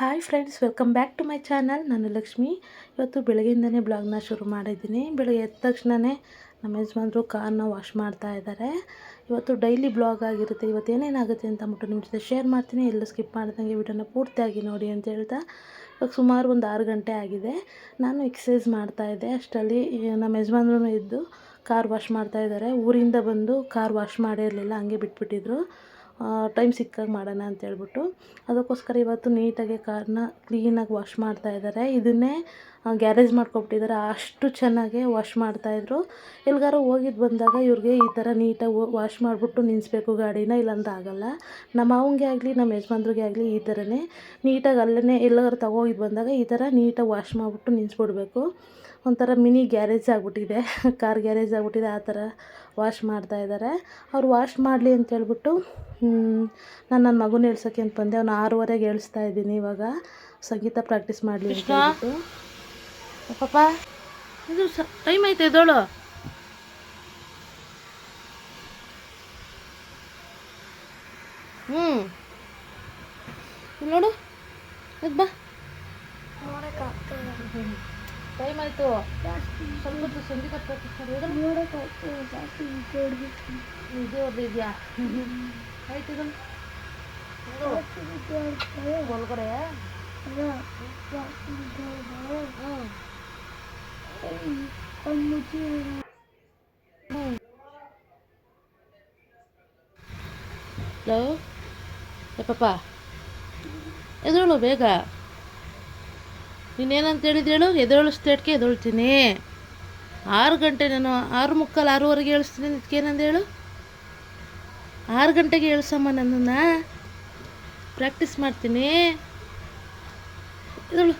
Hi friends welcome back to my channel ನಾನು ಲಕ್ಷ್ಮಿ. ಇವತ್ತು ಬೆಳಗ್ಗೆಯಿಂದನೇ ಬ್ಲಾಗ್ನ ಶುರು ಮಾಡಿದ್ದೀನಿ. ಬೆಳಗ್ಗೆ ಎದ್ದ ತಕ್ಷಣವೇ ನಮ್ಮ ಯಜಮಾನರು ಕಾರ್ನ ವಾಶ್ ಮಾಡ್ತಾ ಇದ್ದಾರೆ. ಇವತ್ತು ಡೈಲಿ ಬ್ಲಾಗ್ ಆಗಿರುತ್ತೆ. ಇವತ್ತು ಏನೇನಾಗುತ್ತೆ ಅಂತ ಅಂದ್ಬಿಟ್ಟು ನಿಮ್ಮ ಜೊತೆ ಶೇರ್ ಮಾಡ್ತೀನಿ. ಎಲ್ಲ ಸ್ಕಿಪ್ ಮಾಡ್ದಂಗೆ ವಿಡಿಯೋನ ಪೂರ್ತಿಯಾಗಿ ನೋಡಿ ಅಂತ ಹೇಳ್ತಾ. ಇವಾಗ ಸುಮಾರು ಒಂದು ಆರು ಗಂಟೆ ಆಗಿದೆ. ನಾನು ಎಕ್ಸಸೈಸ್ ಮಾಡ್ತಾಯಿದ್ದೆ ಅಷ್ಟರಲ್ಲಿ ನಮ್ಮ ಯಜಮಾನ್ರು ಇದ್ದು ಕಾರ್ ವಾಶ್ ಮಾಡ್ತಾ ಇದ್ದಾರೆ. ಊರಿಂದ ಬಂದು ಕಾರ್ ವಾಶ್ ಮಾಡಿರಲಿಲ್ಲ ಹಂಗೆ ಬಿಟ್ಬಿಟ್ಟಿದ್ರು. ಟೈಮ್ ಸಿಕ್ಕಾಗ ಮಾಡೋಣ ಅಂತ ಹೇಳ್ಬಿಟ್ಟು ಅದಕ್ಕೋಸ್ಕರ ಇವತ್ತು ನೀಟಾಗಿ ಕಾರ್ನ ಕ್ಲೀನಾಗಿ ವಾಶ್ ಮಾಡ್ತಾ ಇದ್ದಾರೆ. ಇದನ್ನೇ ಗ್ಯಾರೇಜ್ ಮಾಡ್ಕೊಬಿಟ್ಟಿದ್ದಾರೆ. ಅಷ್ಟು ಚೆನ್ನಾಗಿ ವಾಶ್ ಮಾಡ್ತಾಯಿದ್ರು ಎಲ್ಗಾರು ಹೋಗಿದ್ದು ಬಂದಾಗ ಇವ್ರಿಗೆ ಈ ಥರ ನೀಟಾಗಿ ವಾಶ್ ಮಾಡಿಬಿಟ್ಟು ನಿಲ್ಲಿಸ್ಬೇಕು ಗಾಡಿನ, ಇಲ್ಲಾಂದ್ರೆ ಆಗೋಲ್ಲ. ನಮ್ಮ ಅವಂಗೆ ಆಗಲಿ, ನಮ್ಮ ಯಜಮಾನ್ರಿಗೆ ಆಗಲಿ ಈ ಥರನೇ ನೀಟಾಗಿ ಅಲ್ಲೇ ಎಲ್ಲಾರು ತಗೋಗಿದ್ದು ಬಂದಾಗ ಈ ಥರ ನೀಟಾಗಿ ವಾಶ್ ಮಾಡಿಬಿಟ್ಟು ನಿಲ್ಲಿಸ್ಬಿಡ್ಬೇಕು ಒಂಥರ ಮಿನಿ ಗ್ಯಾರೇಜ್ ಆಗಿಬಿಟ್ಟಿದೆ. ಕಾರ್ ಗ್ಯಾರೇಜ್ ಆಗಿಬಿಟ್ಟಿದೆ. ಆ ಥರ ವಾಶ್ ಮಾಡ್ತಾ ಇದ್ದಾರೆ. ಅವ್ರು ವಾಶ್ ಮಾಡಲಿ ಅಂತ ಹೇಳ್ಬಿಟ್ಟು ನಾನು ನನ್ನ ಮಗುನ ಹೇಳ್ಸೋಕ್ಕೆ ಅಂತ ಬಂದೆ. ಅವ್ನು ಆರೂವರೆಗೆ ಹೇಳ್ಸ್ತಾ ಇದ್ದೀನಿ ಇವಾಗ. ಸಂಗೀತ ಪ್ರಾಕ್ಟೀಸ್ ಮಾಡಲಿ ಪಾಪ. ಇದು ಸ ಟೈಮ್ ಐತೆ ಇದೋಳು ಹ್ಞೂ ಇಲ್ಲಿ ನೋಡು. ಬಾ. ಟೈಮ್ ಆಯಿತು ಸ್ವಲ್ಪ ಹೊತ್ತು ಸಂಗೀತ ಪ್ರಾಕ್ಟೀಸ್ ಮಾಡಿ ಇದು ಇದೆಯಾ ಆಯ್ತು ಇದು ಒಳಗಡೆ ಹಲೋ ಏ ಪಾಪ ಎದುಳು ಬೇಗ ನೀನೇನಂತ ಹೇಳಿದ್ರೇಳು? ಹೇಳು ಎದ್ದೇಳು ಸ್ಟೇಟ್ಗೆ ಎದೊಳ್ತೀನಿ ಆರು ಗಂಟೆ ನಾನು ಆರು ಮುಕ್ಕಾಲು ಆರೂವರೆಗೆ ಹೇಳಿಸ್ತೀನಿ ಏನಂತ ಹೇಳು? ಆರು ಗಂಟೆಗೆ ಹೇಳ್ಸಮ್ಮ ನನ್ನನ್ನು. ಪ್ರಾಕ್ಟೀಸ್ ಮಾಡ್ತೀನಿ. ಎದಳು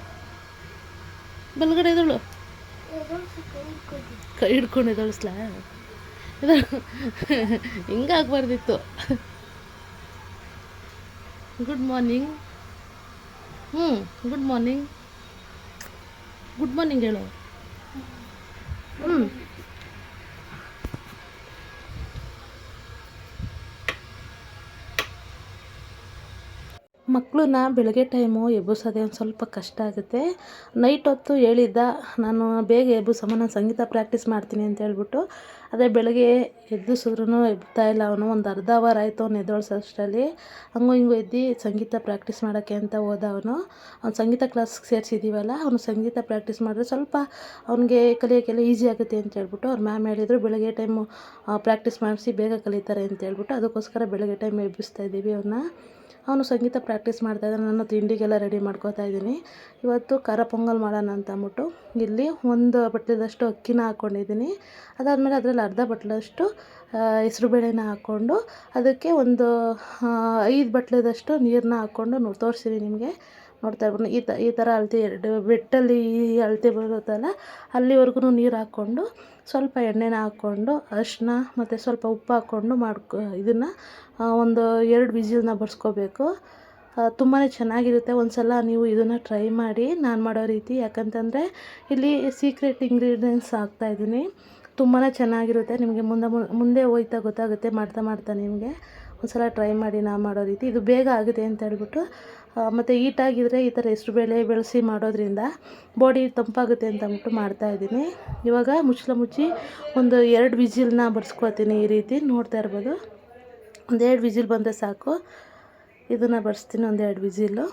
ಬಲಗಡೆ ಎದಳು ಕೈ ಹಿಡ್ಕೊಂಡು ಎದಳಿಸ್ಲಾ ಹಿಂಗೆ ಹಿಂಗಾಗಬಾರ್ದಿತ್ತು ಗುಡ್ ಮಾರ್ನಿಂಗ್ ಹ್ಞೂ ಗುಡ್ ಮಾರ್ನಿಂಗ್ ಗುಡ್ ಮಾರ್ನಿಂಗ್ ಹೇಳು ಹ್ಞೂ ಮಕ್ಕಳನ್ನ ಬೆಳಗ್ಗೆ ಟೈಮು ಎಬ್ಬಿಸೋದೇ ಒಂದು ಸ್ವಲ್ಪ ಕಷ್ಟ ಆಗುತ್ತೆ. ನೈಟ್ ಹೊತ್ತು ಹೇಳಿದ್ದ, ನಾನು ಬೇಗ ಎಬ್ಬಿಸಮ್ಮ, ನಾನು ಸಂಗೀತ ಪ್ರಾಕ್ಟೀಸ್ ಮಾಡ್ತೀನಿ ಅಂತ ಹೇಳ್ಬಿಟ್ಟು, ಅದೇ ಬೆಳಗ್ಗೆ ಎಬ್ಬಿಸಿದ್ರೂ ಎಬ್ತಾ ಇಲ್ಲ ಅವನು. ಒಂದು ಅರ್ಧ ಅವರ್ ಆಯಿತು ಅವ್ನು ಎದ್ದೋಳ್ಸೋಷ್ಟರಲ್ಲಿ ಹಂಗೂ ಹಿಂಗೂ ಎದ್ದು ಸಂಗೀತ ಪ್ರಾಕ್ಟೀಸ್ ಮಾಡೋಕ್ಕೆ ಅಂತ ಹೋದ ಅವನು. ಅವ್ನು ಸಂಗೀತ ಕ್ಲಾಸ್ಗೆ ಸೇರಿಸಿದ್ದೀವಲ್ಲ ಅವನು ಸಂಗೀತ ಪ್ರಾಕ್ಟೀಸ್ ಮಾಡಿದ್ರೆ ಸ್ವಲ್ಪ ಅವನಿಗೆ ಕಲಿಯೋಕ್ಕೆಲ್ಲ ಈಸಿ ಆಗುತ್ತೆ ಅಂತ ಹೇಳ್ಬಿಟ್ಟು ಅವ್ರು ಮ್ಯಾಮ್ ಹೇಳಿದರು, ಬೆಳಗ್ಗೆ ಟೈಮು ಪ್ರಾಕ್ಟೀಸ್ ಮಾಡಿಸಿ ಬೇಗ ಕಲಿತಾರೆ ಅಂತ ಹೇಳ್ಬಿಟ್ಟು, ಅದಕ್ಕೋಸ್ಕರ ಬೆಳಗ್ಗೆ ಟೈಮ್ ಎಬ್ಬಿಸ್ತಾ ಇದ್ದೀವಿ ಅವನ್ನ ಅವನು ಸಂಗೀತ ಪ್ರಾಕ್ಟೀಸ್ ಮಾಡ್ತಾಯಿದ್ದಾನೆ ನಾನು ತಿಂಡಿಗೆಲ್ಲ ರೆಡಿ ಮಾಡ್ಕೋತಾ ಇದ್ದೀನಿ. ಇವತ್ತು ಖಾರ ಪೊಂಗಲ್ ಮಾಡೋಣ ಅಂತ ಅಂದ್ಬಿಟ್ಟು ಇಲ್ಲಿ ಒಂದು ಬಟ್ಟಲದಷ್ಟು ಅಕ್ಕಿನ ಹಾಕ್ಕೊಂಡಿದ್ದೀನಿ ಅದಾದಮೇಲೆ ಅದರಲ್ಲಿ ಅರ್ಧ ಬಟ್ಟಲದಷ್ಟು ಹೆಸ್ರುಬೇಳೆನ ಹಾಕ್ಕೊಂಡು ಅದಕ್ಕೆ ಒಂದು ಐದು ಬಟ್ಲದಷ್ಟು ನೀರನ್ನ ಹಾಕ್ಕೊಂಡು ತೋರಿಸ್ತೀನಿ ನಿಮಗೆ. ನೋಡ್ತಾ ಇರ್ಬೋದು. ಈ ತ, ಈ ಥರ ಅಳತೆ ಬೆಟ್ಟಲ್ಲಿ ಅಳತೆ ಬರುತ್ತಲ್ಲ ಅಲ್ಲಿವರೆಗೂ ನೀರು ಹಾಕ್ಕೊಂಡು, ಸ್ವಲ್ಪ ಎಣ್ಣೆನ ಹಾಕ್ಕೊಂಡು, ಅರಿಶಿನ ಮತ್ತು ಸ್ವಲ್ಪ ಉಪ್ಪು ಹಾಕ್ಕೊಂಡು ಮಾಡ್ಕೊ, ಇದನ್ನು ಒಂದು ಎರಡು ಬಿಸಿಲನ್ನ ಬಡಿಸ್ಕೋಬೇಕು. ತುಂಬಾ ಚೆನ್ನಾಗಿರುತ್ತೆ. ಒಂದು ಸಲ ನೀವು ಇದನ್ನು ಟ್ರೈ ಮಾಡಿ, ನಾನು ಮಾಡೋ ರೀತಿ. ಯಾಕಂತಂದರೆ, ಇಲ್ಲಿ ಸೀಕ್ರೆಟ್ ಇಂಗ್ರೀಡಿಯೆಂಟ್ಸ್ ಹಾಕ್ತಾಯಿದ್ದೀನಿ ತುಂಬಾ ಚೆನ್ನಾಗಿರುತ್ತೆ. ನಿಮಗೆ ಮುಂದೆ ಮುಂದೆ ಹೋಯ್ತಾ ಗೊತ್ತಾಗುತ್ತೆ. ಮಾಡ್ತಾ ಮಾಡ್ತಾ ನಿಮಗೆ ಒಂದು ಸಲ ಟ್ರೈ ಮಾಡಿ ನಾನು ಮಾಡೋ ರೀತಿ. ಇದು ಬೇಗ ಆಗುತ್ತೆ ಅಂತ ಹೇಳ್ಬಿಟ್ಟು ಮತ್ತು ಹೀಟಾಗಿದ್ದರೆ ಈ ಥರ ಹೆಸ್ರು ಬೇಳೆ ಬೆಳೆಸಿ ಮಾಡೋದ್ರಿಂದ ಬಾಡಿ ತಂಪಾಗುತ್ತೆ ಅಂತ ಅಂದ್ಬಿಟ್ಟು ಮಾಡ್ತಾಯಿದ್ದೀನಿ ಇವಾಗ ಮುಚ್ಚಳ ಮುಚ್ಚಿ ಒಂದು ಎರಡು ವಿಜಿಲ್ನ ಬರ್ಸ್ಕೊತೀನಿ ಈ ರೀತಿ ನೋಡ್ತಾ ಇರ್ಬೋದು. ಒಂದೆರಡು ವಿಜಿಲ್ ಬಂದರೆ ಸಾಕು. ಇದನ್ನು ಬಡಿಸ್ತೀನಿ ಒಂದೆರಡು ವಿಜಿಲ್ಲು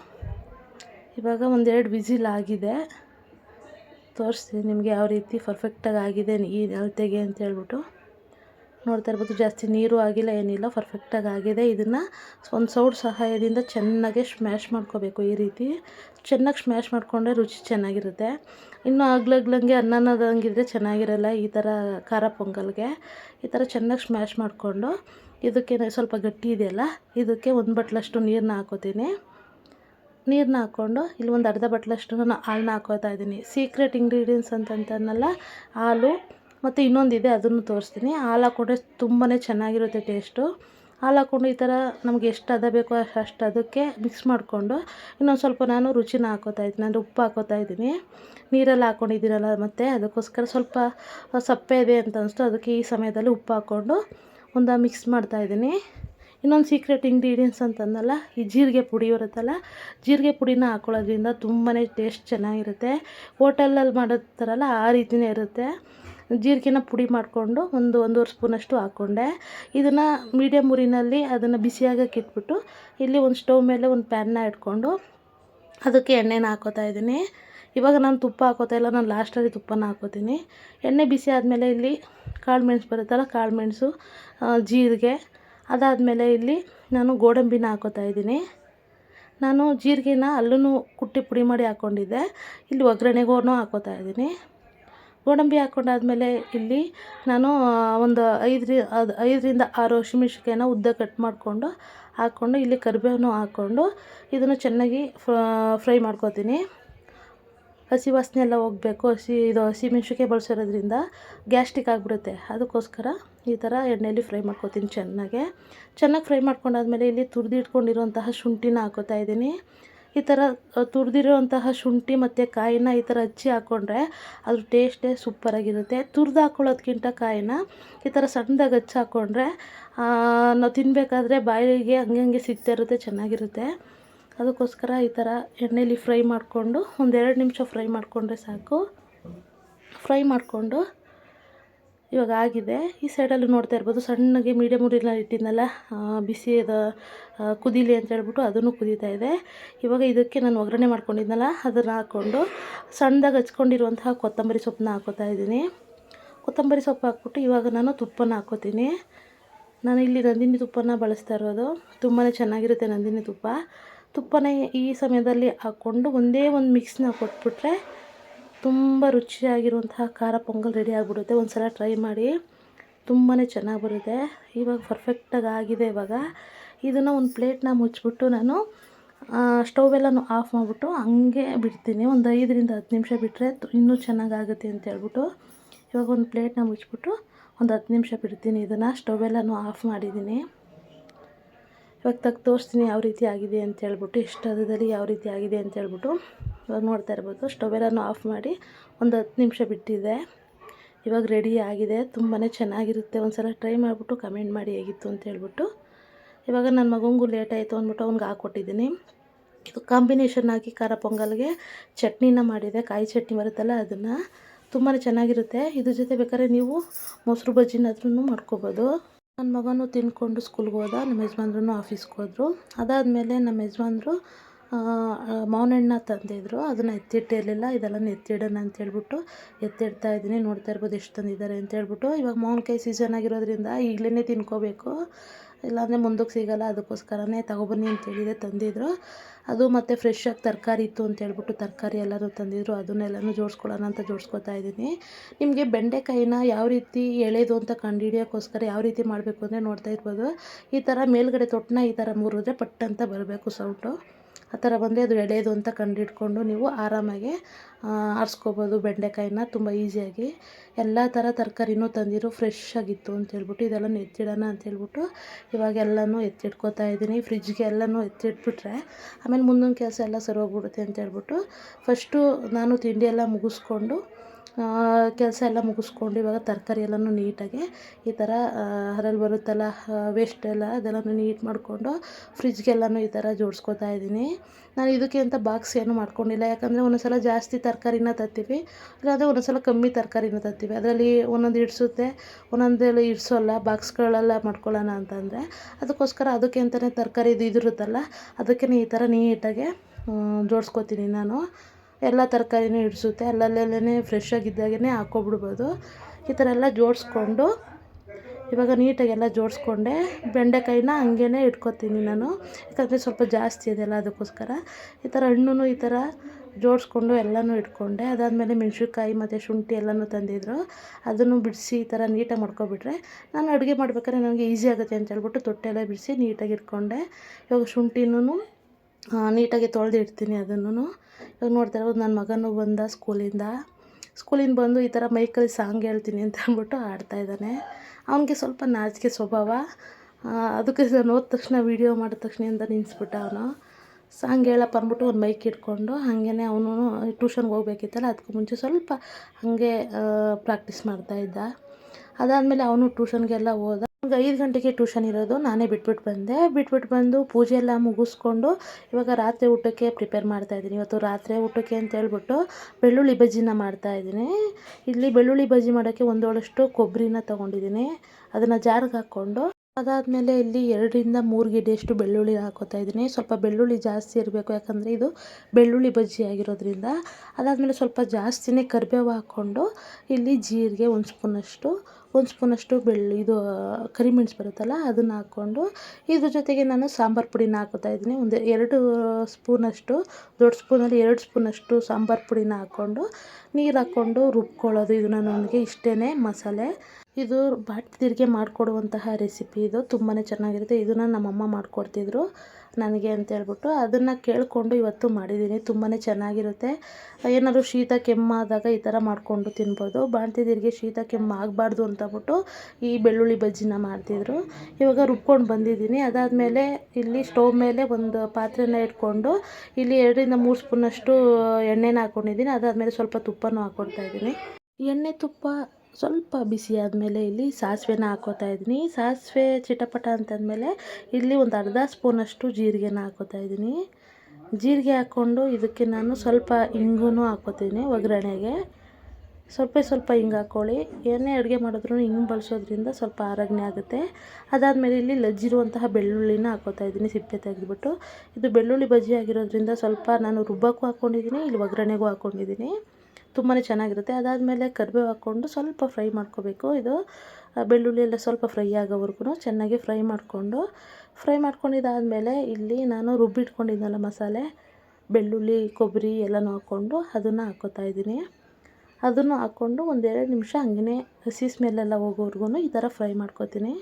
ಇವಾಗ ಒಂದೆರಡು ವಿಜಿಲ್ ಆಗಿದೆ. ತೋರಿಸ್ತೀನಿ ನಿಮಗೆ ಯಾವ ರೀತಿ ಪರ್ಫೆಕ್ಟಾಗಿ ಆಗಿದೆ ಈ ಅಳತೆಗೆ ಅಂತ ಹೇಳ್ಬಿಟ್ಟು. ನೋಡ್ತಾ ಇರ್ಬೋದು, ಜಾಸ್ತಿ ನೀರು ಆಗಿಲ್ಲ, ಏನಿಲ್ಲ ಪರ್ಫೆಕ್ಟಾಗಿ ಆಗಿದೆ. ಇದನ್ನು ಒಂದು ಸೌಡ್ ಸಹಾಯದಿಂದ ಚೆನ್ನಾಗಿ ಸ್ಮ್ಯಾಶ್ ಮಾಡ್ಕೋಬೇಕು ಈ ರೀತಿ. ಚೆನ್ನಾಗಿ ಸ್ಮ್ಯಾಶ್ ಮಾಡಿಕೊಂಡ್ರೆ ರುಚಿ ಚೆನ್ನಾಗಿರುತ್ತೆ. ಇನ್ನು ಆಗ್ಲಾಗ್ಲಂಗೆ ಅನ್ನನದಂಗಿದ್ರೆ ಚೆನ್ನಾಗಿರಲ್ಲ ಈ ಥರ ಖಾರ ಪೊಂಗಲ್ಗೆ. ಈ ಥರ ಚೆನ್ನಾಗಿ ಸ್ಮ್ಯಾಶ್ ಮಾಡಿಕೊಂಡು ಇದಕ್ಕೆ ಸ್ವಲ್ಪ ಗಟ್ಟಿ ಇದೆಯಲ್ಲ, ಇದಕ್ಕೆ ಒಂದು ಬಟ್ಲಷ್ಟು ನೀರನ್ನ ಹಾಕೋತೀನಿ. ನೀರನ್ನ ಹಾಕ್ಕೊಂಡು ಇಲ್ಲಿ ಒಂದು ಅರ್ಧ ಬಟ್ಲಷ್ಟು ನಾನು ಹಾಲನ್ನ ಹಾಕೋತಾ ಇದ್ದೀನಿ. ಸೀಕ್ರೆಟ್ ಇಂಗ್ರೀಡಿಯೆಂಟ್ಸ್ ಅಂತಂತನಲ್ಲ ಹಾಲು ಮತ್ತು ಇನ್ನೊಂದಿದೆ ಅದನ್ನು ತೋರಿಸ್ತೀನಿ. ಹಾಲು ಹಾಕ್ಕೊಂಡ್ರೆ ತುಂಬಾ ಚೆನ್ನಾಗಿರುತ್ತೆ ಟೇಸ್ಟು ಹಾಲು ಹಾಕ್ಕೊಂಡು ಈ ಥರ ನಮ್ಗೆ ಎಷ್ಟು ಅದ ಬೇಕೋ ಅಷ್ಟು ಅದಕ್ಕೆ ಮಿಕ್ಸ್ ಮಾಡಿಕೊಂಡು, ಇನ್ನೊಂದು ಸ್ವಲ್ಪ ನಾನು ರುಚಿನ ಹಾಕೋತಾ ಇದ್ದೀನಿ ಅಂದರೆ ಉಪ್ಪು ಹಾಕೋತಾ ಇದ್ದೀನಿ. ನೀರಲ್ಲಿ ಹಾಕ್ಕೊಂಡಿದ್ದೀನಲ್ಲ ಮತ್ತು, ಅದಕ್ಕೋಸ್ಕರ ಸ್ವಲ್ಪ ಸಪ್ಪೆ ಇದೆ ಅಂತ ಅನಿಸ್ತು, ಅದಕ್ಕೆ ಈ ಸಮಯದಲ್ಲಿ ಉಪ್ಪು ಹಾಕ್ಕೊಂಡು ಒಂದು ಮಿಕ್ಸ್ ಮಾಡ್ತಾಯಿದ್ದೀನಿ ಇನ್ನೊಂದು ಸೀಕ್ರೆಟ್ ಇಂಗ್ರೀಡಿಯೆಂಟ್ಸ್ ಅಂತಂದಲ್ಲ ಈ ಜೀರಿಗೆ ಪುಡಿ ಇರುತ್ತಲ್ಲ ಜೀರಿಗೆ ಪುಡಿನ ಹಾಕ್ಕೊಳ್ಳೋದ್ರಿಂದ ತುಂಬಾ ಟೇಸ್ಟ್ ಚೆನ್ನಾಗಿರುತ್ತೆ. ಹೋಟೆಲಲ್ಲಿ ಮಾಡಿರ್ತಾರಲ್ಲ ಆ ರೀತಿಯೇ ಇರುತ್ತೆ. ಜೀರಿಗೆನ ಪುಡಿ ಮಾಡಿಕೊಂಡು ಒಂದು ಒಂದೂವರೆ ಸ್ಪೂನಷ್ಟು ಹಾಕ್ಕೊಂಡೆ ಇದನ್ನು ಮೀಡಿಯಮ್ ಉರಿನಲ್ಲಿ ಅದನ್ನು ಬಿಸಿಯಾಗಕ್ಕೆ ಇಟ್ಬಿಟ್ಟು ಇಲ್ಲಿ ಒಂದು ಸ್ಟವ್ ಮೇಲೆ ಒಂದು ಪ್ಯಾನ್ನ ಇಟ್ಕೊಂಡು ಅದಕ್ಕೆ ಎಣ್ಣೆನ ಹಾಕೋತಾ ಇದ್ದೀನಿ. ಇವಾಗ ನಾನು ತುಪ್ಪ ಹಾಕೋತಾ ಇಲ್ಲ, ನಾನು ಲಾಸ್ಟಲ್ಲಿ ತುಪ್ಪನ ಹಾಕೋತೀನಿ. ಎಣ್ಣೆ ಬಿಸಿ ಆದಮೇಲೆ ಇಲ್ಲಿ ಕಾಳು ಮೆಣಸು ಬರುತ್ತಲ್ಲ, ಕಾಳು ಮೆಣಸು ಜೀರಿಗೆ, ಅದಾದಮೇಲೆ ಇಲ್ಲಿ ನಾನು ಗೋಡಂಬಿನ ಹಾಕೋತಾ ಇದ್ದೀನಿ. ನಾನು ಜೀರಿಗೆನ ಅಲ್ಲೂ ಕುಟ್ಟಿ ಪುಡಿ ಮಾಡಿ ಹಾಕ್ಕೊಂಡಿದ್ದೆ ಇಲ್ಲಿ ಒಗ್ಗರಣೆಗೂ ಹಾಕೋತಾ ಇದ್ದೀನಿ. ಗೋಡಂಬಿ ಹಾಕ್ಕೊಂಡಾದ್ಮೇಲೆ ಇಲ್ಲಿ ನಾನು ಒಂದು ಐದರಿ, ಅದು ಐದರಿಂದ ಆರು ಹಸಿಮೆಣ್ಸಿನ್ಕಾಯಿನ ಉದ್ದ ಕಟ್ ಮಾಡಿಕೊಂಡು ಹಾಕ್ಕೊಂಡು ಇಲ್ಲಿ ಕರಿಬೇವನ್ನು ಹಾಕ್ಕೊಂಡು ಇದನ್ನು ಚೆನ್ನಾಗಿ ಫ್ರೈ ಮಾಡ್ಕೊತೀನಿ. ಹಸಿ ವಾಸನೆ ಎಲ್ಲ ಹೋಗಬೇಕು, ಹಸಿ, ಇದು ಹಸಿಮೆಣ್ಸಿನ್ಕಾಯಿ ಬಳಸಿರೋದ್ರಿಂದ ಗ್ಯಾಸ್ಟ್ರಿಕ್ ಆಗಿಬಿಡುತ್ತೆ. ಅದಕ್ಕೋಸ್ಕರ ಈ ಥರ ಎಣ್ಣೆಯಲ್ಲಿ ಫ್ರೈ ಮಾಡ್ಕೊತೀನಿ ಚೆನ್ನಾಗೆ. ಚೆನ್ನಾಗಿ ಫ್ರೈ ಮಾಡ್ಕೊಂಡಾದ್ಮೇಲೆ ಇಲ್ಲಿ ತುರಿದಿಟ್ಕೊಂಡಿರುವಂತಹ ಶುಂಠಿನ ಹಾಕೋತಾ ಇದ್ದೀನಿ. ಈ ಥರ ತುರಿದಿರುವಂತಹ ಶುಂಠಿ ಮತ್ತು ಕಾಯಿನ ಈ ಥರ ಹಚ್ಚಿ ಹಾಕ್ಕೊಂಡ್ರೆ ಅದ್ರ ಟೇಸ್ಟೇ ಸೂಪರಾಗಿರುತ್ತೆ. ತುರ್ದು ಹಾಕ್ಕೊಳ್ಳೋದ್ಕಿಂತ ಕಾಯಿನ ಈ ಥರ ಸಣ್ಣದಾಗಿ ಹಚ್ಚಿ ಹಾಕ್ಕೊಂಡ್ರೆ ನಾವು ತಿನ್ನಬೇಕಾದ್ರೆ ಬಾಯಿಗೆ ಹಂಗೆ ಹಂಗೆ ಸಿಗ್ತಾ ಇರುತ್ತೆ, ಚೆನ್ನಾಗಿರುತ್ತೆ. ಅದಕ್ಕೋಸ್ಕರ ಈ ಥರ ಎಣ್ಣೆಯಲ್ಲಿ ಫ್ರೈ ಮಾಡಿಕೊಂಡು ಒಂದೆರಡು ನಿಮಿಷ ಫ್ರೈ ಮಾಡಿಕೊಂಡ್ರೆ ಸಾಕು. ಫ್ರೈ ಮಾಡಿಕೊಂಡು ಇವಾಗ ಆಗಿದೆ. ಈ ಸೈಡಲ್ಲೂ ನೋಡ್ತಾ ಇರ್ಬೋದು. ಸಣ್ಣಗೆ ಮೀಡಿಯಮ್ ಉರಿನಲ್ಲಿ ಇಟ್ಟಿದ್ನಲ್ಲ ಬಿಸಿ ಅದು ಕುದೀಲಿ ಅಂತ ಹೇಳ್ಬಿಟ್ಟು ಅದನ್ನು ಕುದೀತಾ ಇದೆ. ಇವಾಗ ಇದಕ್ಕೆ ನಾನು ಒಗ್ಗರಣೆ ಮಾಡ್ಕೊಂಡಿದ್ನಲ್ಲ, ಅದನ್ನು ಹಾಕ್ಕೊಂಡು ಸಣ್ಣದಾಗಿ ಹಚ್ಕೊಂಡಿರುವಂತಹ ಕೊತ್ತಂಬರಿ ಸೊಪ್ಪನ್ನ ಹಾಕೋತಾ ಇದ್ದೀನಿ. ಕೊತ್ತಂಬರಿ ಸೊಪ್ಪು ಹಾಕ್ಬಿಟ್ಟು ಇವಾಗ ನಾನು ತುಪ್ಪನ ಹಾಕೋತೀನಿ. ನಾನು ಇಲ್ಲಿ ನಂದಿನಿ ತುಪ್ಪನ ಬಳಸ್ತಾ ಇರೋದು. ತುಂಬಾ ಚೆನ್ನಾಗಿರುತ್ತೆ ನಂದಿನಿ ತುಪ್ಪ. ತುಪ್ಪನ ಈ ಸಮಯದಲ್ಲಿ ಹಾಕ್ಕೊಂಡು ಒಂದೇ ಒಂದು ಮಿಕ್ಸ್ನ ಕೊಟ್ಬಿಟ್ರೆ ತುಂಬ ರುಚಿಯಾಗಿರುವಂತಹ ಖಾರ ಪೊಂಗಲ್ ರೆಡಿ ಆಗಿಬಿಡುತ್ತೆ. ಒಂದು ಸಲ ಟ್ರೈ ಮಾಡಿ ತುಂಬಾ ಚೆನ್ನಾಗಿ ಬರುತ್ತೆ. ಇವಾಗ ಪರ್ಫೆಕ್ಟಾಗಿ ಆಗಿದೆ ಇವಾಗ. ಇದನ್ನು ಒಂದು ಪ್ಲೇಟ್ನ ಮುಚ್ಚಿಬಿಟ್ಟು ನಾನು ಸ್ಟೌವೆಲ್ಲನೂ ಆಫ್ ಮಾಡಿಬಿಟ್ಟು ಹಂಗೆ ಬಿಡ್ತೀನಿ. ಒಂದು ಐದರಿಂದ ಹತ್ತು ನಿಮಿಷ ಬಿಟ್ಟರೆ ಇನ್ನೂ ಚೆನ್ನಾಗಾಗುತ್ತೆ ಅಂತ ಹೇಳ್ಬಿಟ್ಟು ಇವಾಗ ಒಂದು ಪ್ಲೇಟ್ನ ಮುಚ್ಚಿಬಿಟ್ಟು ಒಂದು ಹತ್ತು ನಿಮಿಷ ಬಿಡ್ತೀನಿ. ಇದನ್ನು ಸ್ಟೌವೆಲ್ಲನೂ ಆಫ್ ಮಾಡಿದ್ದೀನಿ. ಇವಾಗ ತೋರಿಸ್ತೀನಿ ಯಾವ ರೀತಿ ಆಗಿದೆ ಅಂತ ಹೇಳ್ಬಿಟ್ಟು ಇಷ್ಟು ಹದದಲ್ಲಿ ಯಾವ ರೀತಿ ಆಗಿದೆ ಅಂತ ಹೇಳ್ಬಿಟ್ಟು ಇವಾಗ ನೋಡ್ತಾ ಇರ್ಬೋದು. ಸ್ಟವೆಲ್ಲನೂ ಆಫ್ ಮಾಡಿ ಒಂದು ಹತ್ತು ನಿಮಿಷ ಬಿಟ್ಟಿದೆ. ಇವಾಗ ರೆಡಿ ಆಗಿದೆ. ತುಂಬಾ ಚೆನ್ನಾಗಿರುತ್ತೆ. ಒಂದು ಸಲ ಟ್ರೈ ಮಾಡಿಬಿಟ್ಟು ಕಮೆಂಟ್ ಮಾಡಿ ಹೇಗಿತ್ತು ಅಂತ ಹೇಳ್ಬಿಟ್ಟು. ಇವಾಗ ನನ್ನ ಮಗಂಗೂ ಲೇಟ್ ಆಯಿತು ಅಂದ್ಬಿಟ್ಟು ಅವ್ನಿಗೆ ಹಾಕ್ಕೊಟ್ಟಿದ್ದೀನಿ ಇದು ಕಾಂಬಿನೇಷನ್ ಹಾಕಿ ಖಾರ ಪೊಂಗಲ್ಗೆ ಚಟ್ನಿನ ಮಾಡಿದೆ. ಕಾಯಿ ಚಟ್ನಿ ಬರುತ್ತಲ್ಲ ಅದನ್ನು. ತುಂಬಾ ಚೆನ್ನಾಗಿರುತ್ತೆ. ಇದ್ರ ಜೊತೆ ಬೇಕಾದ್ರೆ ನೀವು ಮೊಸರು ಬಜ್ಜಿನಾದ್ರೂ ಮಾಡ್ಕೊಬೋದು. ನನ್ನ ಮಗನೂ ತಿಂದ್ಕೊಂಡು ಸ್ಕೂಲ್ಗೆ ಹೋದ ನಮ್ಮ ಯಜಮಾನ್ರು ಆಫೀಸ್ಗೆ ಹೋದರು. ಅದಾದಮೇಲೆ ನಮ್ಮ ಯಜಮಾನ್ರು ಮಾವಿನ ಹಣ್ಣ ತಂದಿದ್ರು. ಅದನ್ನು ಎತ್ತಿಟ್ಟಿರಲಿಲ್ಲ. ಇದೆಲ್ಲ ಎತ್ತಿಡೋಣ ಅಂತೇಳ್ಬಿಟ್ಟು ಎತ್ತಿಡ್ತಾ ಇದ್ದೀನಿ. ನೋಡ್ತಾ ಇರ್ಬೋದು ಎಷ್ಟು ತಂದಿದ್ದಾರೆ ಅಂತೇಳ್ಬಿಟ್ಟು ಇವಾಗ ಮಾವಿನ್ಕಾಯಿ ಸೀಸನ್ ಆಗಿರೋದ್ರಿಂದ ಈಗಲೇ ತಿನ್ಕೋಬೇಕು. ಇಲ್ಲಾಂದರೆ ಮುಂದಕ್ಕೆ ಸಿಗೋಲ್ಲ. ಅದಕ್ಕೋಸ್ಕರನೇ ತಗೊಬನ್ನಿ ಅಂತೇಳಿದೆ ತಂದಿದ್ರು. ಅದು ಮತ್ತು ಫ್ರೆಶ್ಶಾಗಿ ತರಕಾರಿ ಇತ್ತು ಅಂತೇಳ್ಬಿಟ್ಟು ತರಕಾರಿ ಎಲ್ಲನೂ ತಂದಿದ್ರು. ಅದನ್ನೆಲ್ಲನೂ ಜೋಡಿಸ್ಕೊಳ್ಳೋಣ ಅಂತ ಜೋಡಿಸ್ಕೊತಾ ಇದ್ದೀನಿ. ನಿಮಗೆ ಬೆಂಡೆಕಾಯಿನ ಯಾವ ರೀತಿ ಎಳೆದು ಅಂತ ಕಂಡುಹಿಡಿಯೋಕ್ಕೋಸ್ಕರ ಯಾವ ರೀತಿ ಮಾಡಬೇಕು ಅಂದರೆ ನೋಡ್ತಾ ಇರ್ಬೋದು. ಈ ಥರ ಮೇಲ್ಗಡೆ ತೊಟ್ಟನ್ನ ಈ ಥರ ಮುರಿದ್ರೆ ಪಟ್ ಅಂತ ಬರಬೇಕು ಸೌಟು ಆ ಥರ ಬಂದರೆ ಅದು ಎಳೆಯೋದು ಅಂತ ಕಂಡಿಡ್ಕೊಂಡು ನೀವು ಆರಾಮಾಗಿ ಆರಿಸ್ಕೋಬೋದು. ಬೆಂಡೆಕಾಯಿನ ತುಂಬ ಈಸಿಯಾಗಿ. ಎಲ್ಲ ಥರ ತರಕಾರಿನೂ ತಂದಿರು ಫ್ರೆಶ್ ಆಗಿತ್ತು ಅಂತೇಳ್ಬಿಟ್ಟು ಇದೆಲ್ಲ ಎತ್ತಿಡೋಣ ಅಂತೇಳ್ಬಿಟ್ಟು ಇವಾಗ ಎಲ್ಲನೂ ಎತ್ತಿಟ್ಕೋತಾ ಇದ್ದೀನಿ. ಫ್ರಿಜ್ಗೆ ಎಲ್ಲನೂ ಎತ್ತಿಟ್ಬಿಟ್ರೆ ಆಮೇಲೆ ಮುಂದೊಂದು ಕೆಲಸ ಎಲ್ಲ ಸರೋಗ್ಬಿಡುತ್ತೆ ಅಂತೇಳ್ಬಿಟ್ಟು ಫಸ್ಟು ನಾನು ತಿಂಡಿ ಎಲ್ಲ ಮುಗಿಸ್ಕೊಂಡು ಕೆಲಸ ಎಲ್ಲ ಮುಗಿಸ್ಕೊಂಡು ಇವಾಗ ತರಕಾರಿ ಎಲ್ಲನೂ ನೀಟಾಗಿ ಈ ಥರ ಅದ್ರಲ್ಲಿ ಬರುತ್ತಲ್ಲ ವೇಸ್ಟ್ ಎಲ್ಲ ಅದೆಲ್ಲನೂ ನೀಟ್ ಮಾಡಿಕೊಂಡು ಫ್ರಿಜ್ಗೆಲ್ಲನೂ ಈ ಥರ ಜೋಡಿಸ್ಕೊತಾ ಇದ್ದೀನಿ. ನಾನು ಇದಕ್ಕೆ ಅಂತ ಬಾಕ್ಸ್ ಏನು ಮಾಡ್ಕೊಂಡಿಲ್ಲ. ಯಾಕಂದರೆ ಒಂದೊಂದು ಸಲ ಜಾಸ್ತಿ ತರಕಾರಿನ ತರ್ತೀವಿ ಒಂದೊಂದು ಸಲ ಕಮ್ಮಿ ತರಕಾರಿನ ತರ್ತೀವಿ ಅದರಲ್ಲಿ ಒಂದೊಂದು ಇಡಿಸುತ್ತೆ ಒಂದೊಂದೆಲ್ಲ ಇಡಿಸೋಲ್ಲ, ಬಾಕ್ಸ್ಗಳೆಲ್ಲ ಮಾಡ್ಕೊಳ್ಳೋಣ ಅಂತಂದರೆ. ಅದಕ್ಕೋಸ್ಕರ ಅದಕ್ಕೆ ಅಂತಲೇ ತರಕಾರಿದು ಇದಿರುತ್ತಲ್ಲ ಅದಕ್ಕೆ ಈ ಥರ ನೀಟಾಗಿ ಜೋಡಿಸ್ಕೊತೀನಿ ನಾನು. ಎಲ್ಲ ತರಕಾರಿನೂ ಹಿಡಿಸುತ್ತೆ ಅಲ್ಲಲ್ಲೇ ಫ್ರೆಶ್ ಆಗಿದ್ದಾಗೇ ಹಾಕ್ಕೊಬಿಡ್ಬೋದು ಈ ಥರ ಎಲ್ಲ ಜೋಡಿಸ್ಕೊಂಡು, ಇವಾಗ ನೀಟಾಗಿ ಎಲ್ಲ ಜೋಡಿಸ್ಕೊಂಡೆ. ಬೆಂಡೆಕಾಯಿನ ಹಂಗೇ ಇಟ್ಕೊತೀನಿ ನಾನು. ಯಾಕಂದರೆ ಸ್ವಲ್ಪ ಜಾಸ್ತಿ ಇದೆಲ್ಲ ಅದಕ್ಕೋಸ್ಕರ. ಈ ಥರ ಹಣ್ಣು ಈ ಥರ ಜೋಡಿಸ್ಕೊಂಡು ಎಲ್ಲನೂ ಇಟ್ಕೊಂಡೆ. ಅದಾದಮೇಲೆ ಮೆಣಸಿನ್ಕಾಯಿ ಮತ್ತು ಶುಂಠಿ ಎಲ್ಲನೂ ತಂದಿದ್ರು. ಅದನ್ನು ಬಿಡಿಸಿ ಈ ಥರ ನೀಟಾಗಿ ಮಾಡ್ಕೊಬಿಟ್ರೆ ನಾನು ಅಡುಗೆ ಮಾಡ್ಬೇಕಾದ್ರೆ ನನಗೆ ಈಸಿ ಆಗುತ್ತೆ ಅಂತ ಹೇಳ್ಬಿಟ್ಟು ತೊಟ್ಟೆಲ್ಲ ಬಿಡಿಸಿ ನೀಟಾಗಿ ಇಟ್ಕೊಂಡೆ. ಇವಾಗ ಶುಂಠಿನೂ ನೀಟಾಗಿ ತೊಳೆದು ಇಡ್ತೀನಿ ಅದನ್ನು ಇವಾಗ ನೋಡ್ತಾ ಇರ್ಬೋದು ನನ್ನ ಮಗನೂ ಬಂದ ಸ್ಕೂಲಿಂದ. ಸ್ಕೂಲಿಂದ ಬಂದು ಈ ಥರ ಮೈಕಲ್ಲಿ ಸಾಂಗ್ ಹೇಳ್ತೀನಿ ಅಂತ ಅಂದ್ಬಿಟ್ಟು ಆಡ್ತಾಯಿದ್ದಾನೆ ಅವನಿಗೆ ಸ್ವಲ್ಪ ನಾಚಿಕೆ ಸ್ವಭಾವ. ಅದಕ್ಕೆ ನಾನು ಹೋದ ತಕ್ಷಣ ವೀಡಿಯೋ ಮಾಡಿದ ತಕ್ಷಣ ಅಂತ ನಿನ್ಸ್ಬಿಟ್ಟ ಅವನು. ಸಾಂಗ್ ಹೇಳಪ್ಪ ಅಂದ್ಬಿಟ್ಟು ಒಂದು ಮೈಕ್ ಇಟ್ಕೊಂಡು ಹಾಗೇ ಅವನು ಟ್ಯೂಷನ್ಗೆ ಹೋಗ್ಬೇಕಿತ್ತಲ್ಲ, ಅದಕ್ಕೂ ಮುಂಚೆ ಸ್ವಲ್ಪ ಹಾಗೆ ಪ್ರಾಕ್ಟೀಸ್ ಮಾಡ್ತಾಯಿದ್ದ ಅದಾದಮೇಲೆ ಅವನು ಟ್ಯೂಷನ್ಗೆಲ್ಲ ಹೋದ. ಈಗ ಐದು ಗಂಟೆಗೆ ಟ್ಯೂಷನ್ ಇರೋದು, ನಾನೇ ಬಿಟ್ಬಿಟ್ಟು ಬಂದೆ. ಬಿಟ್ಬಿಟ್ಟು ಬಂದು ಪೂಜೆ ಎಲ್ಲ ಮುಗಿಸ್ಕೊಂಡು ಇವಾಗ ರಾತ್ರಿ ಊಟಕ್ಕೆ ಪ್ರಿಪೇರ್ ಮಾಡ್ತಾಯಿದ್ದೀನಿ ಇವತ್ತು ರಾತ್ರಿ ಊಟಕ್ಕೆ ಅಂತ ಹೇಳ್ಬಿಟ್ಟು ಬೆಳ್ಳುಳ್ಳಿ ಬಜ್ಜಿನ ಮಾಡ್ತಾಯಿದ್ದೀನಿ ಇಲ್ಲಿ ಬೆಳ್ಳುಳ್ಳಿ ಬಜ್ಜಿ ಮಾಡೋಕ್ಕೆ ಒಂದೊಳಷ್ಟು ಕೊಬ್ಬರಿನ ತೊಗೊಂಡಿದ್ದೀನಿ. ಅದನ್ನು ಜಾರ್ಗೆ ಹಾಕ್ಕೊಂಡು ಅದಾದಮೇಲೆ ಇಲ್ಲಿ ಎರಡರಿಂದ ಮೂರು ಗಿಡೆಯಷ್ಟು ಬೆಳ್ಳುಳ್ಳಿ ಹಾಕೋತಾ ಇದ್ದೀನಿ. ಸ್ವಲ್ಪ ಬೆಳ್ಳುಳ್ಳಿ ಜಾಸ್ತಿ ಇರಬೇಕು, ಯಾಕಂದರೆ ಇದು ಬೆಳ್ಳುಳ್ಳಿ ಬಜ್ಜಿ ಆಗಿರೋದ್ರಿಂದ. ಅದಾದಮೇಲೆ ಸ್ವಲ್ಪ ಜಾಸ್ತಿನೇ ಕರಿಬೇವು ಹಾಕ್ಕೊಂಡು ಇಲ್ಲಿ ಜೀರಿಗೆ ಒಂದು ಸ್ಪೂನಷ್ಟು ಒಂದು ಸ್ಪೂನಷ್ಟು ಬೆಳ್ಳು ಇದು ಕರಿಮೆಣ್ಸು ಬರುತ್ತಲ್ಲ, ಅದನ್ನು ಹಾಕ್ಕೊಂಡು ಇದ್ರ ಜೊತೆಗೆ ನಾನು ಸಾಂಬಾರು ಪುಡಿನ ಹಾಕೋತಾ ಇದ್ದೀನಿ. ಒಂದು ಎರಡು ಸ್ಪೂನಷ್ಟು, ದೊಡ್ಡ ಸ್ಪೂನಲ್ಲಿ ಎರಡು ಸ್ಪೂನಷ್ಟು ಸಾಂಬಾರು ಪುಡಿನ ಹಾಕ್ಕೊಂಡು ನೀರು ಹಾಕ್ಕೊಂಡು ರುಬ್ಕೊಳ್ಳೋದು ಇದು ನನಗೆ ಇಷ್ಟೇ ಮಸಾಲೆ. ಇದು ಬಾಣಂತಿಯರಿಗೆ ಮಾಡಿಕೊಡುವಂತಹ ರೆಸಿಪಿ ಇದು ತುಂಬಾ ಚೆನ್ನಾಗಿರುತ್ತೆ. ಇದನ್ನು ನಮ್ಮಮ್ಮ ಮಾಡಿಕೊಡ್ತಿದ್ರು ನನಗೆ ಅಂತ ಹೇಳ್ಬಿಟ್ಟು ಅದನ್ನು ಕೇಳಿಕೊಂಡು ಇವತ್ತು ಮಾಡಿದ್ದೀನಿ. ತುಂಬಾ ಚೆನ್ನಾಗಿರುತ್ತೆ. ಏನಾದರೂ ಶೀತ ಕೆಮ್ಮಾದಾಗ ಈ ಥರ ಮಾಡಿಕೊಂಡು ತಿನ್ಬೋದು. ಬಾಣಂತಿಯರಿಗೆ ಶೀತ ಕೆಮ್ಮು ಆಗಬಾರ್ದು ಅಂತಬಿಟ್ಟು ಈ ಬೆಳ್ಳುಳ್ಳಿ ಬಜ್ಜಿನ ಮಾಡ್ತಿದ್ರು. ಇವಾಗ ರುಬ್ಕೊಂಡು ಬಂದಿದ್ದೀನಿ. ಅದಾದಮೇಲೆ ಇಲ್ಲಿ ಸ್ಟವ್ ಮೇಲೆ ಒಂದು ಪಾತ್ರೆನ ಇಟ್ಕೊಂಡು ಇಲ್ಲಿ ಎರಡರಿಂದ ಮೂರು ಸ್ಪೂನಷ್ಟು ಎಣ್ಣೆನ ಹಾಕ್ಕೊಂಡಿದ್ದೀನಿ ಅದಾದಮೇಲೆ ಸ್ವಲ್ಪ ತುಪ್ಪನೂ ಹಾಕ್ಕೊಡ್ತಾಯಿದ್ದೀನಿ ಎಣ್ಣೆ ತುಪ್ಪ ಸ್ವಲ್ಪ ಬಿಸಿ ಆದಮೇಲೆ ಇಲ್ಲಿ ಸಾಸಿವೆನ ಹಾಕೋತಾ ಇದ್ದೀನಿ. ಸಾಸಿವೆ ಚಿಟಪಟ ಅಂತಂದಮೇಲೆ ಇಲ್ಲಿ ಒಂದು ಅರ್ಧ ಸ್ಪೂನಷ್ಟು ಜೀರಿಗೆನ ಹಾಕೋತಾ ಇದ್ದೀನಿ. ಜೀರಿಗೆ ಹಾಕ್ಕೊಂಡು ಇದಕ್ಕೆ ನಾನು ಸ್ವಲ್ಪ ಇಂಗು ಹಾಕೋತೀನಿ ಒಗ್ಗರಣೆಗೆ. ಸ್ವಲ್ಪ ಸ್ವಲ್ಪ ಹಿಂಗೆ ಹಾಕ್ಕೊಳ್ಳಿ ಏನೇ ಅಡುಗೆ ಮಾಡಿದ್ರು ಹಿಂಗೆ ಬಳಸೋದ್ರಿಂದ ಸ್ವಲ್ಪ ಆರೋಗ್ಯ ಆಗುತ್ತೆ. ಅದಾದಮೇಲೆ ಇಲ್ಲಿ ಲಜ್ಜಿರುವಂತಹ ಬೆಳ್ಳುಳ್ಳಿನ ಹಾಕೋತಾ ಇದ್ದೀನಿ ಸಿಪ್ಪೆ ತೆಗೆದುಬಿಟ್ಟು. ಇದು ಬೆಳ್ಳುಳ್ಳಿ ಬಜ್ಜಿ ಆಗಿರೋದ್ರಿಂದ ಸ್ವಲ್ಪ ನಾನು ರುಬ್ಬಕ್ಕೂ ಹಾಕ್ಕೊಂಡಿದ್ದೀನಿ ಇಲ್ಲಿ ಒಗ್ಗರಣೆಗೂ ಹಾಕ್ಕೊಂಡಿದ್ದೀನಿ ತುಂಬಾ ಚೆನ್ನಾಗಿರುತ್ತೆ. ಅದಾದಮೇಲೆ ಕರಿಬೇವು ಹಾಕ್ಕೊಂಡು ಸ್ವಲ್ಪ ಫ್ರೈ ಮಾಡ್ಕೋಬೇಕು. ಇದು ಬೆಳ್ಳುಳ್ಳಿ ಎಲ್ಲ ಸ್ವಲ್ಪ ಫ್ರೈ ಆಗೋವರೆಗೂ ಚೆನ್ನಾಗಿ ಫ್ರೈ ಮಾಡಿಕೊಂಡು, ಫ್ರೈ ಮಾಡ್ಕೊಂಡಿದ್ದಾದಮೇಲೆ ಇಲ್ಲಿ ನಾನು ರುಬ್ಬಿಟ್ಕೊಂಡಿದ್ದೆನಲ್ಲ ಮಸಾಲೆ, ಬೆಳ್ಳುಳ್ಳಿ, ಕೊಬ್ಬರಿ ಎಲ್ಲನೂ ಹಾಕ್ಕೊಂಡು ಅದನ್ನು ಹಾಕ್ಕೋತಾ ಇದ್ದೀನಿ. ಅದನ್ನು ಹಾಕ್ಕೊಂಡು ಒಂದೆರಡು ನಿಮಿಷ ಹಂಗೇ ಹಸಿ ಸ್ಮೆಲ್ಲೆಲ್ಲ ಹೋಗೋವರೆಗೂ ಈ ಥರ ಫ್ರೈ ಮಾಡ್ಕೋತೀನಿ.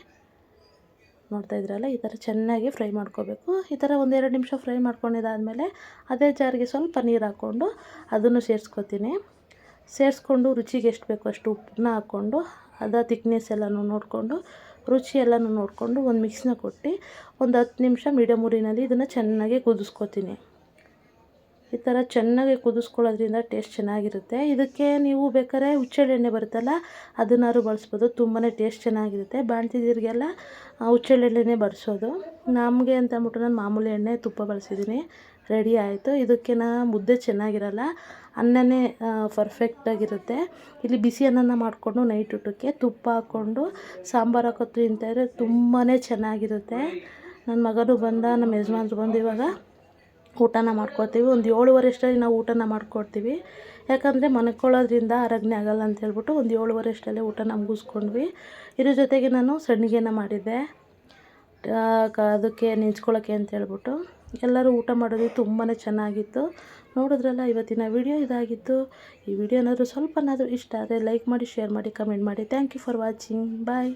ನೋಡ್ತಾ ಇದ್ರಲ್ಲ, ಈ ಥರ ಚೆನ್ನಾಗಿ ಫ್ರೈ ಮಾಡ್ಕೋಬೇಕು. ಈ ಥರ ಒಂದೆರಡು ನಿಮಿಷ ಫ್ರೈ ಮಾಡ್ಕೊಂಡಿದ್ದಾದಮೇಲೆ ಅದೇ ಜಾರಿಗೆ ಸ್ವಲ್ಪ ನೀರು ಹಾಕ್ಕೊಂಡು ಅದನ್ನು ಸೇರಿಸ್ಕೊತೀನಿ. ಸೇರಿಸ್ಕೊಂಡು ರುಚಿಗೆ ಎಷ್ಟು ಬೇಕೋ ಅಷ್ಟು ಉಪ್ಪನ್ನ ಹಾಕ್ಕೊಂಡು, ಅದ ತಿಕ್ನೆಸ್ ಎಲ್ಲನೂ ನೋಡಿಕೊಂಡು, ರುಚಿ ಎಲ್ಲನೂ ನೋಡಿಕೊಂಡು ಒಂದು ಮಿಕ್ಸ್ನ ಕೊಟ್ಟು ಒಂದು ಹತ್ತು ನಿಮಿಷ ಮೀಡಿಯಮ್ ಉರಿನಲ್ಲಿ ಇದನ್ನು ಚೆನ್ನಾಗಿ ಕುದಿಸ್ಕೊತೀನಿ. ಈ ಥರ ಚೆನ್ನಾಗಿ ಕುದಿಸ್ಕೊಳ್ಳೋದ್ರಿಂದ ಟೇಸ್ಟ್ ಚೆನ್ನಾಗಿರುತ್ತೆ. ಇದಕ್ಕೆ ನೀವು ಬೇಕಾದ್ರೆ ಹುಚ್ಚೆಳ್ಳೆಣ್ಣೆ ಬರುತ್ತಲ್ಲ, ಅದನ್ನಾದ್ರು ಬಳಸ್ಬೋದು. ತುಂಬಾ ಟೇಸ್ಟ್ ಚೆನ್ನಾಗಿರುತ್ತೆ. ಬಾಣ್ತಿದ್ದೀರಿಗೆಲ್ಲ ಹುಚ್ಚೆಳ್ಳೆಣ್ಣೆ ಬಳಸೋದು. ನಮಗೆ ಅಂತ ಅಂದ್ಬಿಟ್ಟು ನಾನು ಮಾಮೂಲಿ ಎಣ್ಣೆ ತುಪ್ಪ ಬಳಸಿದ್ದೀನಿ ರೆಡಿ ಆಯಿತು. ಇದಕ್ಕೆ ನಾ ಮುದ್ದೆ ಚೆನ್ನಾಗಿರಲ್ಲ, ಅನ್ನನೇ ಪರ್ಫೆಕ್ಟಾಗಿರುತ್ತೆ ಇಲ್ಲಿ ಬಿಸಿ ಅನ್ನನ ಮಾಡಿಕೊಂಡು ನೈಟ್ ಊಟಕ್ಕೆ ತುಪ್ಪ ಹಾಕ್ಕೊಂಡು ಸಾಂಬಾರು ಹಾಕೋ ತಿಂತಾಯಿದ್ರೆ ತುಂಬಾ ಚೆನ್ನಾಗಿರುತ್ತೆ. ನನ್ನ ಮಗನೂ ಬಂದ ನಮ್ಮ ಯಜಮಾನ್ರು ಬಂದು ಇವಾಗ ಊಟನ ಮಾಡ್ಕೊತೀವಿ. ಒಂದು ಏಳುವರೆ ಅಷ್ಟರಲ್ಲಿ ನಾವು ಊಟನ ಮಾಡ್ಕೊಡ್ತೀವಿ. ಯಾಕಂದರೆ ಮನ್ಕೊಳ್ಳೋದ್ರಿಂದ ಆರೋಗ್ಯ ಆಗಲ್ಲ ಅಂತ ಹೇಳ್ಬಿಟ್ಟು ಒಂದು ಏಳುವರೆ ಅಷ್ಟರಲ್ಲೇ ಊಟನ ಮುಗಿಸ್ಕೊಂಡ್ವಿ. ಇದ್ರ ಜೊತೆಗೆ ನಾನು ಸಣ್ಣಗೇನ ಮಾಡಿದ್ದೆ. ಅದಕ್ಕೆ ನೆಂಚ್ಕೊಳ್ಳೋಕ್ಕೆ ಅಂತ ಹೇಳ್ಬಿಟ್ಟು. ಎಲ್ಲರೂ ಊಟ ಮಾಡೋದು ತುಂಬಾ ಚೆನ್ನಾಗಿತ್ತು. ನೋಡಿದ್ರಲ್ಲ, ಇವತ್ತಿನ ವಿಡಿಯೋ ಇದಾಗಿತ್ತು. ಈ ವಿಡಿಯೋ ಏನಾದರೂ ಸ್ವಲ್ಪನಾದರೂ ಇಷ್ಟ ಆದರೆ ಲೈಕ್ ಮಾಡಿ, ಶೇರ್ ಮಾಡಿ, ಕಮೆಂಟ್ ಮಾಡಿ. Thank you for watching bye